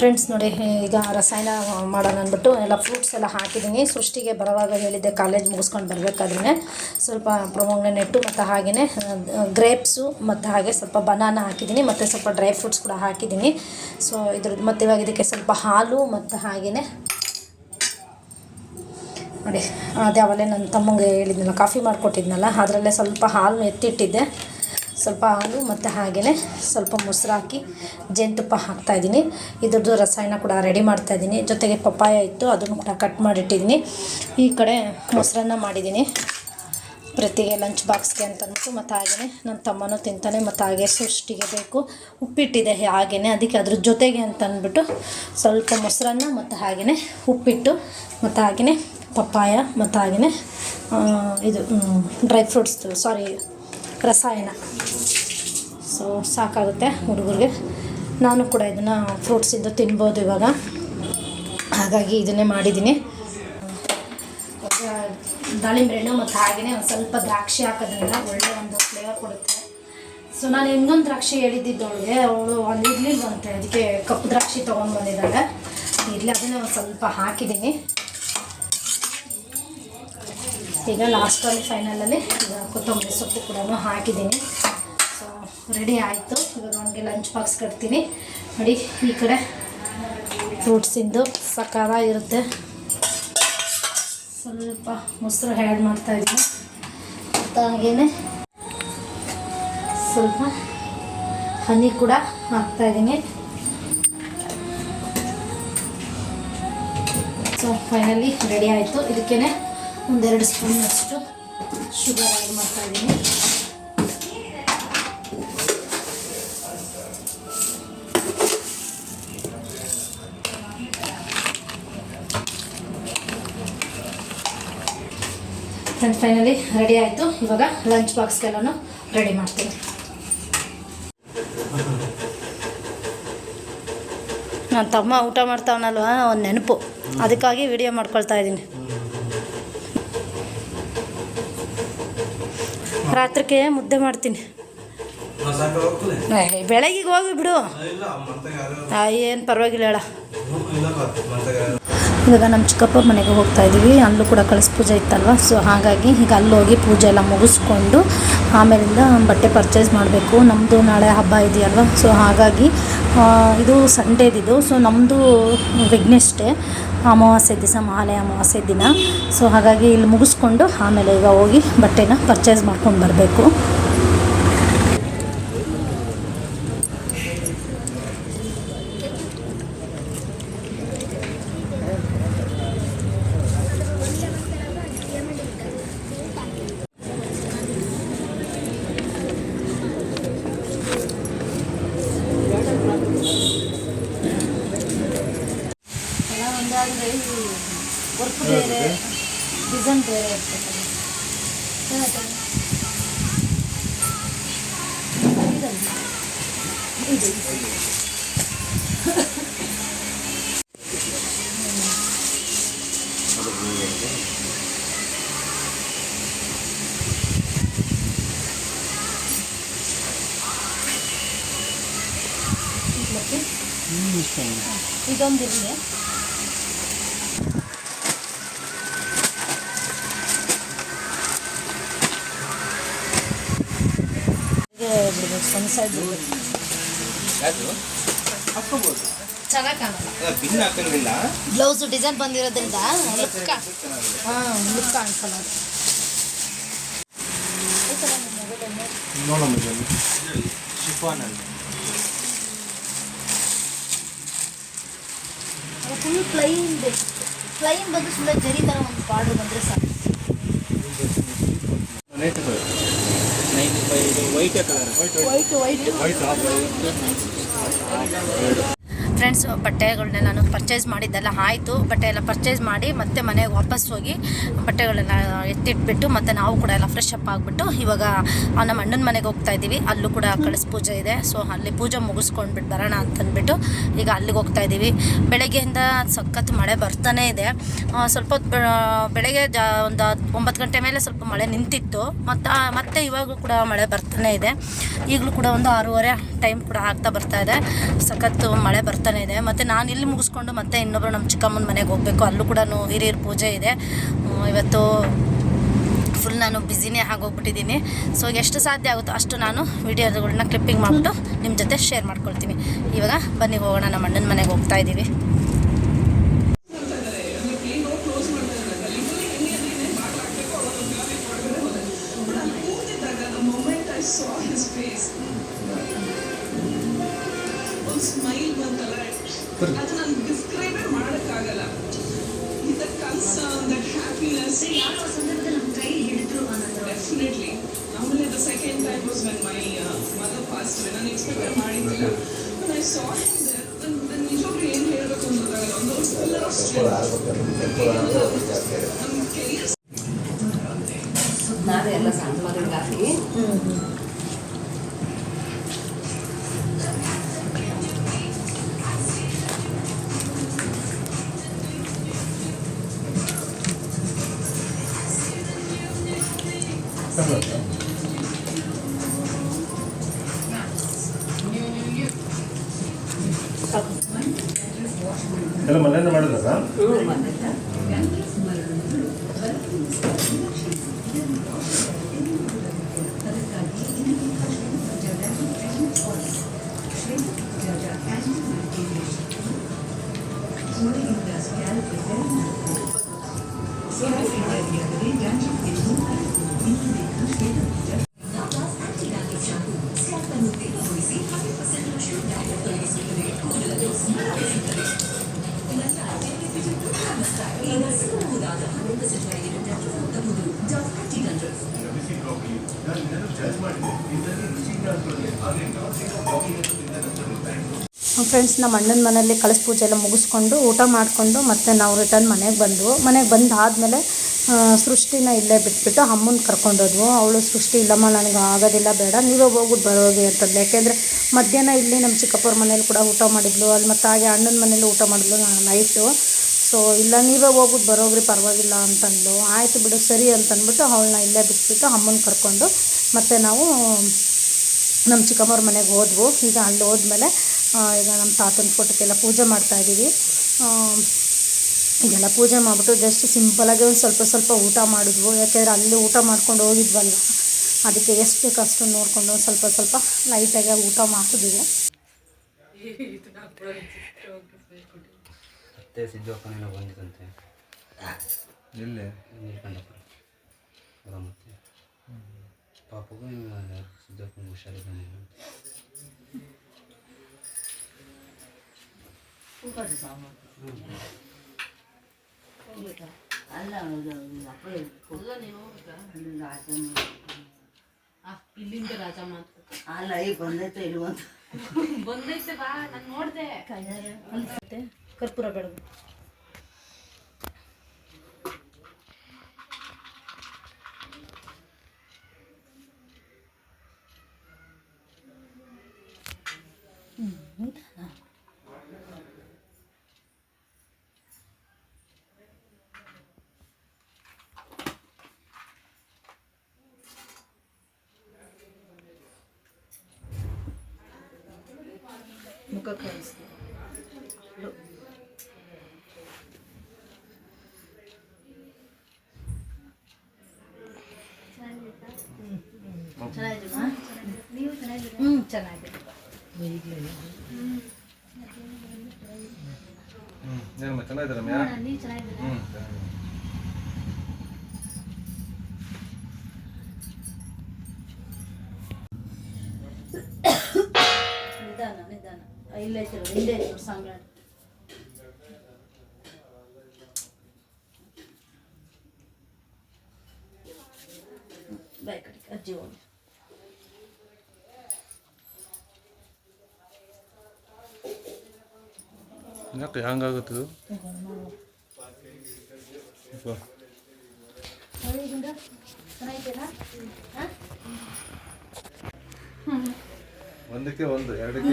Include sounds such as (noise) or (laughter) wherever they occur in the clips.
Friends ನೋಡಿ, ಈಗ ರಸಾಯನ ಮಾಡೋಣ ಅಂದ್ಬಿಟ್ಟು ಎಲ್ಲ ಫ್ರೂಟ್ಸ್ ಎಲ್ಲ ಹಾಕಿದ್ದೀನಿ. ಸೃಷ್ಟಿಗೆ ಬರುವಾಗ ಹೇಳಿದ್ದೆ ಕಾಲೇಜ್ ಮುಗಿಸ್ಕೊಂಡು ಬರಬೇಕಾದ್ರೆ ಸ್ವಲ್ಪ ಪ್ರೊಮೋಗ್ನೆಟ್ಟು ಮತ್ತು ಹಾಗೆಯೇ ಗ್ರೇಪ್ಸು ಮತ್ತು ಹಾಗೆ ಸ್ವಲ್ಪ ಬನಾನ ಹಾಕಿದ್ದೀನಿ ಮತ್ತು ಸ್ವಲ್ಪ ಡ್ರೈ ಫ್ರೂಟ್ಸ್ ಕೂಡ ಹಾಕಿದ್ದೀನಿ. ಸೊ ಇದ್ರದ್ದು ಮತ್ತು ಇವಾಗ ಇದಕ್ಕೆ ಸ್ವಲ್ಪ ಹಾಲು ಮತ್ತು ಹಾಗೆಯೇ ನೋಡಿ, ಅದೇ ಅವಲೇ ನನ್ನ ತಮ್ಮಂಗೆ ಹೇಳಿದ್ನಲ್ಲ, ಕಾಫಿ ಮಾಡಿಕೊಟ್ಟಿದ್ನಲ್ಲ, ಅದರಲ್ಲೇ ಸ್ವಲ್ಪ ಹಾಲು ಎತ್ತಿಟ್ಟಿದ್ದೆ. ಸ್ವಲ್ಪ ಹಾಲು ಮತ್ತು ಹಾಗೆಯೇ ಸ್ವಲ್ಪ ಮೊಸರು ಹಾಕಿ ಜೇನುತುಪ್ಪ ಹಾಕ್ತಾಯಿದ್ದೀನಿ ಇದ್ರದ್ದು ರಸಾಯನ ಕೂಡ ರೆಡಿ ಮಾಡ್ತಾಯಿದ್ದೀನಿ ಜೊತೆಗೆ ಪಪ್ಪಾಯ ಇತ್ತು, ಅದನ್ನು ಕೂಡ ಕಟ್ ಮಾಡಿಟ್ಟಿದ್ದೀನಿ. ಈ ಕಡೆ ಮೊಸರನ್ನ ಮಾಡಿದ್ದೀನಿ. ಪ್ರತಿಗೆ ಲಂಚ್ ಬಾಕ್ಸ್ಗೆ ಅಂತ ಅಂದ್ಬಿಟ್ಟು ಮತ್ತು ಹಾಗೆಯೇ ನನ್ನ ತಮ್ಮನೂ ತಿಂತಾನೆ, ಮತ್ತು ಹಾಗೆ ಸೃಷ್ಟಿಗೆ ಬೇಕು. ಉಪ್ಪಿಟ್ಟಿದೆ ಹಾಗೆಯೇ ಅದಕ್ಕೆ ಅದ್ರ ಜೊತೆಗೆ ಅಂತ ಅಂದ್ಬಿಟ್ಟು ಸ್ವಲ್ಪ ಮೊಸರನ್ನ ಮತ್ತು ಹಾಗೆಯೇ ಉಪ್ಪಿಟ್ಟು, ಮತ್ತು ಹಾಗೆಯೇ ಪಪ್ಪಾಯ, ಮತ್ತು ಹಾಗೆಯೇ ಇದು ಡ್ರೈ ಫ್ರೂಟ್ಸ್ದು ಸಾರಿ ರಸಾಯನ. ಸೊ ಸಾಕಾಗುತ್ತೆ ಹುಡುಗರಿಗೆ. ನಾನು ಕೂಡ ಇದನ್ನು ಫ್ರೂಟ್ಸಿಂದ ತಿನ್ಬೋದು ಇವಾಗ. ಹಾಗಾಗಿ ಇದನ್ನೇ ಮಾಡಿದ್ದೀನಿ. ದಾಳಿಂಬೆ ಹಣ್ಣು ಮತ್ತು ಹಾಗೆಯೇ ಒಂದು ಸ್ವಲ್ಪ ದ್ರಾಕ್ಷಿ ಹಾಕೋದ್ರಿಂದ ಒಳ್ಳೆ ಒಂದು ಫ್ಲೇವರ್ ಕೊಡುತ್ತೆ. ಸೊ ನಾನು ಇನ್ನೊಂದು ದ್ರಾಕ್ಷಿ ಹೇಳಿದ್ದಿದ್ದು ಅವಳಿಗೆ. ಅವಳು ಅಲ್ಲಿ ಇರಲಿಲ್ವಂತೆ ಅದಕ್ಕೆ ಕಪ್ಪು ದ್ರಾಕ್ಷಿ ತೊಗೊಂಡು ಬಂದಿದ್ದಾಳೆ. ಇರಲಿ, ಅದನ್ನೇ ಒಂದು ಸ್ವಲ್ಪ ಹಾಕಿದ್ದೀನಿ. ಈಗ ಲಾಸ್ಟಲ್ಲಿ ಫೈನಲಲ್ಲಿ ಕೊತ್ತಂಬರಿ ಸೊಪ್ಪು ಕೂಡ ಹಾಕಿದ್ದೀನಿ. ರೆಡಿ ಆಯಿತು. ಇವಾಗ ಅವನಿಗೆ ಲಂಚ್ ಬಾಕ್ಸ್ ಕಟ್ತೀನಿ. ನೋಡಿ, ಈ ಕಡೆ ಫ್ರೂಟ್ಸಿಂದು ಸಕಾರ ಇರುತ್ತೆ. ಸ್ವಲ್ಪ ಮೊಸರು ಆ್ಯಡ್ ಮಾಡ್ತಾಯಿದ್ದೀನಿ ಮತ್ತು ಹಾಗೇ ಸ್ವಲ್ಪ ಹನಿ ಕೂಡ ಹಾಕ್ತಾಯಿದ್ದೀನಿ ಸೊ ಫೈನಲಿ ರೆಡಿ ಆಯಿತು. ಇದಕ್ಕೇ ಒಂದೆರಡು ಸ್ಪೂನಷ್ಟು ಶುಗರ್ ಆ್ಯಡ್ ಮಾಡ್ತಾಯಿದ್ದೀನಿ ಆ್ಯಂಡ್ ಫೈನಲಿ ರೆಡಿ ಆಯಿತು. ಇವಾಗ ಲಂಚ್ ಬಾಕ್ಸ್ಗೆಲ್ಲೂ ರೆಡಿ ಮಾಡ್ತೀನಿ. ನನ್ನ ತಮ್ಮ ಊಟ ಮಾಡ್ತಾವನಲ್ವ? ಒಂದು ನೆನಪು. ಅದಕ್ಕಾಗಿ ವಿಡಿಯೋ ಮಾಡ್ಕೊಳ್ತಾ ಇದ್ದೀನಿ. ರಾತ್ರಿಗೆ ಮುದ್ದೆ ಮಾಡ್ತೀನಿ. ಬೆಳಗ್ಗೆ ಹೋಗ್ತದೆ ಏ, ಬೆಳಗಿಗೆ ಹೋಗಿ ಬಿಡು ಏನು ಪರವಾಗಿಲ್ಲ ಹೇಳ. ಇವಾಗ ನಮ್ಮ ಚಿಕ್ಕಪ್ಪ ಮನೆಗೆ ಹೋಗ್ತಾ ಇದ್ದೀವಿ. ಅಲ್ಲೂ ಕೂಡ ಕಳಸ ಪೂಜೆ ಇತ್ತಲ್ವ? ಸೊ ಹಾಗಾಗಿ ಈಗ ಅಲ್ಲಿ ಹೋಗಿ ಪೂಜೆ ಎಲ್ಲ ಮುಗಿಸ್ಕೊಂಡು ಆಮೇಲಿಂದ ಬಟ್ಟೆ ಪರ್ಚೇಸ್ ಮಾಡಬೇಕು. ನಮ್ಮದು ನಾಳೆ ಹಬ್ಬ ಇದೆಯಲ್ವ? ಸೊ ಹಾಗಾಗಿ ಇದು ಸಂಡೇದಿದು ಸೊ ನಮ್ಮದು ವಿಘ್ನೆಸ್ಟೇ ಅಮಾವಾಸ್ಯೆ ದಿವಸ ಮಹಾಲಯ ಅಮಾವಾಸ್ಯೆ ದಿನ. ಸೊ ಹಾಗಾಗಿ ಇಲ್ಲಿ ಮುಗಿಸ್ಕೊಂಡು ಆಮೇಲೆ ಈಗ ಹೋಗಿ ಬಟ್ಟೆನ ಪರ್ಚೇಸ್ ಮಾಡ್ಕೊಂಡು ಬರಬೇಕು. ಡಿಸೈನ್ ಬೇರೆ ಇರ್ತದೆ ಇದು ಮತ್ತೆ ಒಂದು ಸೈಡ್ ಹಾಕ್ಕೋಬೋದು. ಚೆನ್ನಾಗಿ ಕಾಣಲ್ಲ. ಅಲ್ಲ ಬಿನ್ ಹಾಕಂಗಿಲ್ಲ ಬ್ಲೌಸು ಡಿಸೈನ್ ಬಂದಿರೋದ್ರಿಂದ ಲುಕ್ ಹಾಂ ಲುಕ್ ಕಾಣಿಸಲ್ಲ. ನೋಡಮ್ಮ ಶಿಫಾನ್ ಅಲ್ಲಿ ಫುಲ್ ಪ್ಲೈನ್ ಬೇಕು ಪ್ಲೈನ್ ಬಂದು ಸುಮ್ಮನೆ ಜರಿ ಥರ ಒಂದು ಬಾರ್ಡರ್ ಬಂದರೆ ಸಾಕು. white colour white white white white friends ಬಟ್ಟೆಗಳನ್ನ ನಾನು ಪರ್ಚೇಸ್ ಮಾಡಿದ್ದೆಲ್ಲ ಆಯಿತು. ಬಟ್ಟೆ ಎಲ್ಲ ಪರ್ಚೇಸ್ ಮಾಡಿ ಮತ್ತೆ ಮನೆಗೆ ವಾಪಸ್ ಹೋಗಿ ಬಟ್ಟೆಗಳನ್ನ ಎತ್ತಿಟ್ಬಿಟ್ಟು ಮತ್ತೆ ನಾವು ಕೂಡ ಎಲ್ಲ ಫ್ರೆಶ್ ಅಪ್ ಆಗಿಬಿಟ್ಟು ಇವಾಗ ನಮ್ಮ ಅಣ್ಣನ ಮನೆಗೆ ಹೋಗ್ತಾ ಇದ್ದೀವಿ. ಅಲ್ಲೂ ಕೂಡ ಕಳಸ ಪೂಜೆ ಇದೆ. ಸೊ ಅಲ್ಲಿ ಪೂಜೆ ಮುಗಿಸ್ಕೊಂಡ್ಬಿಟ್ಟು ಬರೋಣ ಅಂತಂದ್ಬಿಟ್ಟು ಈಗ ಅಲ್ಲಿಗೆ ಹೋಗ್ತಾ ಇದ್ದೀವಿ. ಬೆಳಗ್ಗೆಯಿಂದ ಸಖತ್ ಮಳೆ ಬರ್ತಾನೆ ಇದೆ. ಸ್ವಲ್ಪ ಹೊತ್ತು ಬೆಳಗ್ಗೆ ಜಾ, ಒಂದು ಒಂಬತ್ತು ಗಂಟೆ ಮೇಲೆ ಸ್ವಲ್ಪ ಮಳೆ ನಿಂತಿತ್ತು. ಮತ್ತು ಮತ್ತೆ ಇವಾಗಲೂ ಕೂಡ ಮಳೆ ಬರ್ತಾನೆ ಇದೆ. ಈಗಲೂ ಕೂಡ ಒಂದು ಆರೂವರೆ ಟೈಮ್ ಕೂಡ ಆಗ್ತಾ ಬರ್ತಾ ಇದೆ. ಸಖತ್ತು ಮಳೆ ಬರ್ತಾನೆ ಇದೆ. ಮತ್ತು ನಾನು ಇಲ್ಲಿ ಮುಗಿಸ್ಕೊಂಡು ಮತ್ತೆ ಇನ್ನೊಬ್ಬರು ನಮ್ಮ ಚಿಕ್ಕಮ್ಮನ ಮನೆಗೆ ಹೋಗಬೇಕು. ಅಲ್ಲೂ ಕೂಡ ಹಿರಿಯರ ಪೂಜೆ ಇದೆ. ಇವತ್ತು ಫುಲ್ ನಾನು ಬ್ಯುಸಿನೇ ಆಗೋಗ್ಬಿಟ್ಟಿದ್ದೀನಿ. ಸೊ ಎಷ್ಟು ಸಾಧ್ಯ ಆಗುತ್ತೋ ಅಷ್ಟು ನಾನು ವಿಡಿಯೋಗಳನ್ನ ಕ್ಲಿಪ್ಪಿಂಗ್ ಮಾಡಿಬಿಟ್ಟು ನಿಮ್ಮ ಜೊತೆ ಶೇರ್ ಮಾಡ್ಕೊಳ್ತೀನಿ. ಇವಾಗ ಬನ್ನಿ, ಹೋಗೋಣ. ನಮ್ಮ ಅಣ್ಣನ ಮನೆಗೆ ಹೋಗ್ತಾ ಇದ್ದೀವಿ ನಾವೇ ಎಲ್ಲ ಸಣ್ಣ ಮರಿಗೆ ಹಾಕಿ ಎಲ್ಲ ಮನೆಯಿಂದ ಮಾಡಿದಾರ ಫ್ರೆಂಡ್ಸ್ ನಮ್ಮ ಅಣ್ಣನ ಮನೆಯಲ್ಲಿ ಕಳಸ ಪೂಜೆ ಎಲ್ಲ ಮುಗಿಸ್ಕೊಂಡು ಊಟ ಮಾಡಿಕೊಂಡು ಮತ್ತೆ ನಾವು ರಿಟರ್ನ್ ಮನೆಗೆ ಬಂದವು. ಮನೆಗೆ ಬಂದಾದಮೇಲೆ ಸೃಷ್ಟಿನ ಇಲ್ಲೇ ಬಿಟ್ಬಿಟ್ಟು ಅಮ್ಮನ ಕರ್ಕೊಂಡೋದ್ವು ಅವಳು ಸೃಷ್ಟಿ, ಇಲ್ಲಮ್ಮ, ನನಗೆ ಆಗೋದಿಲ್ಲ, ಬೇಡ, ನೀವೇ ಹೋಗ್ಬಿಟ್ಟು ಬರೋಗಿ ಅಂತಂದು ಯಾಕೆಂದರೆ ಮಧ್ಯಾಹ್ನ ಇಲ್ಲಿ ನಮ್ಮ ಚಿಕ್ಕಪ್ಪರ ಮನೇಲಿ ಕೂಡ ಊಟ ಮಾಡಿದ್ಲು. ಅಲ್ಲಿ ಮತ್ತು ಹಾಗೆ ಅಣ್ಣನ ಮನೇಲಿ ಊಟ ಮಾಡಿದ್ಲು ನೈಟು ಸೊ ಇಲ್ಲ, ನೀವೇ ಹೋಗ್ಬಿಟ್ಟು ಬರೋಗ್ರಿ, ಪರವಾಗಿಲ್ಲ ಅಂತಂದು ಆಯಿತು ಬಿಡು, ಸರಿ ಅಂತಂದ್ಬಿಟ್ಟು ಅವಳನ್ನ ಇಲ್ಲೇ ಬಿಟ್ಬಿಟ್ಟು ಅಮ್ಮನ ಕರ್ಕೊಂಡು ಮತ್ತು ನಾವು ನಮ್ಮ ಚಿಕ್ಕಮ್ಮವ್ರ ಮನೆಗೆ ಹೋದ್ವು. ಈಗ ಅಲ್ಲಿ ಹೋದ್ಮೇಲೆ ಈಗ ನಮ್ಮ ತಾತನ ಫೋಟೋಕ್ಕೆಲ್ಲ ಪೂಜೆ ಮಾಡ್ತಾಯಿದ್ದೀವಿ ಈಗೆಲ್ಲ ಪೂಜೆ ಮಾಡಿಬಿಟ್ಟು ಜಸ್ಟ್ ಸಿಂಪಲಾಗಿ ಒಂದು ಸ್ವಲ್ಪ ಸ್ವಲ್ಪ ಊಟ ಮಾಡಿದ್ವು. ಯಾಕೆಂದರೆ ಅಲ್ಲಿ ಊಟ ಮಾಡ್ಕೊಂಡು ಹೋಗಿದ್ವಲ್ವ ಅದಕ್ಕೆ ಎಷ್ಟು ಬೇಕು ಅಷ್ಟು ನೋಡಿಕೊಂಡು ಸ್ವಲ್ಪ ಸ್ವಲ್ಪ ಲೈಟಾಗಿ ಊಟ ಮಾಡಿದ್ವಿ (laughs) ಮತ್ತೆ ಸಿದ್ದಪ್ಪನೇನೋ ಬಂದಿತ್ತಂತೆ ಎಲ್ಲಿ? ನೀಲ್ಕಂಠಪುರ ಅವರ ಮತ್ತೆ ಪಾಪಗೂ ಸಿದ್ದಪ್ಪನ ಹುಷಾರಿದ್ದಾನೆ ಅಲ್ಲ ಇಲ್ಲಿಂದ ರಾಜಮ್ಮ ಅಂತ ಅಲ್ಲ ಈಗ ಬಂದೈತೆ ಇಲ್ವಂತ ಬಂದೈತೆ ಬಾ ನಾನು ನೋಡಿದೆ. ಕರ್ಪೂರ ಬೆಳಗು ಮುಖ ಕಾಣಿಸ್ತು ಹ್ಞೂ ಚೆನ್ನಾಗಿದೆ. ಹ್ಞೂ ಏನಮ್ಮ ಚೆನ್ನಾಗಿದ್ದಾರ ಮ್ಯಾ ಹ್ಞೂ. ನಿಧಾನ ನಿಧಾನ. ಇಲ್ಲೇ ಹಿಂದೆ ಸಾಂಬ್ರಾಣಿ ಬಾಯ್ ಕಡೆ ಅಜ್ಜಿ ಹೋಗಿ. ಯಾಕೆ ಹಂಗಾಗುತ್ತದು ಒಂದಕ್ಕೆ ಒಂದು ಎರಡಕ್ಕೆ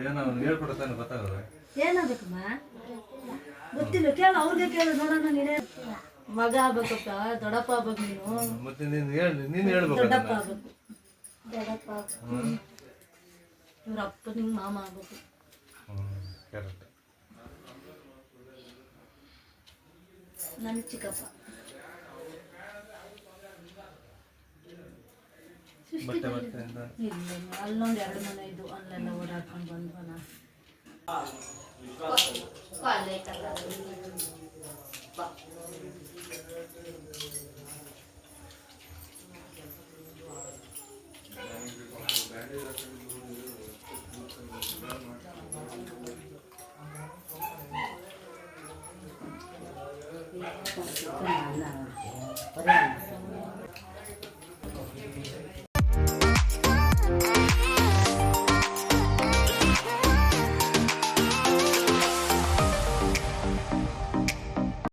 ಏನೋ ಅವ್ನು ಹೇಳ್ಕೊಡ್ತಾನೆ ಗೊತ್ತಾಗಲ್ಲ ಏನಾಗಬೇಕಮ್ಮ ಗೊತ್ತಿಲ್ಲ ಕೇಳು ಅವ್ರಿಗೆ ಕೇಳು ನೋಡೋಣ ನೀನೇ. ಮಗ ಆಗ್ಬೇಕಪ್ಪ ದೊಡ್ಡಪ್ಪ ಆಗ್ಬೇಕು ನೀನು. ಮತ್ತೆ ನೀನು ಹೇಳಿ ನೀನು ಹೇಳ್ಬೇಕು. ದೊಡ್ಡಪ್ಪ ಆಗ್ಬೇಕು. ಇವ್ರ ಅಪ್ಪ ನಿಂಗೆ ಮಾಮ ಆಗ್ಬೇಕು. ಕರೆಕ್ಟ್ ನನ್ನ ಚಿಕ್ಕಪ್ಪ. ಮತ್ತೆ ಎಂತ? ಇಲ್ಲ ಅಲ್ಲೊಂದು ಎರಡು ಮನೆ ಇದ್ದು ಅಲ್ಲೆಲ್ಲ ಓಡಾಡ್ಕೊಂಡು ಬಂದ್ವನ porque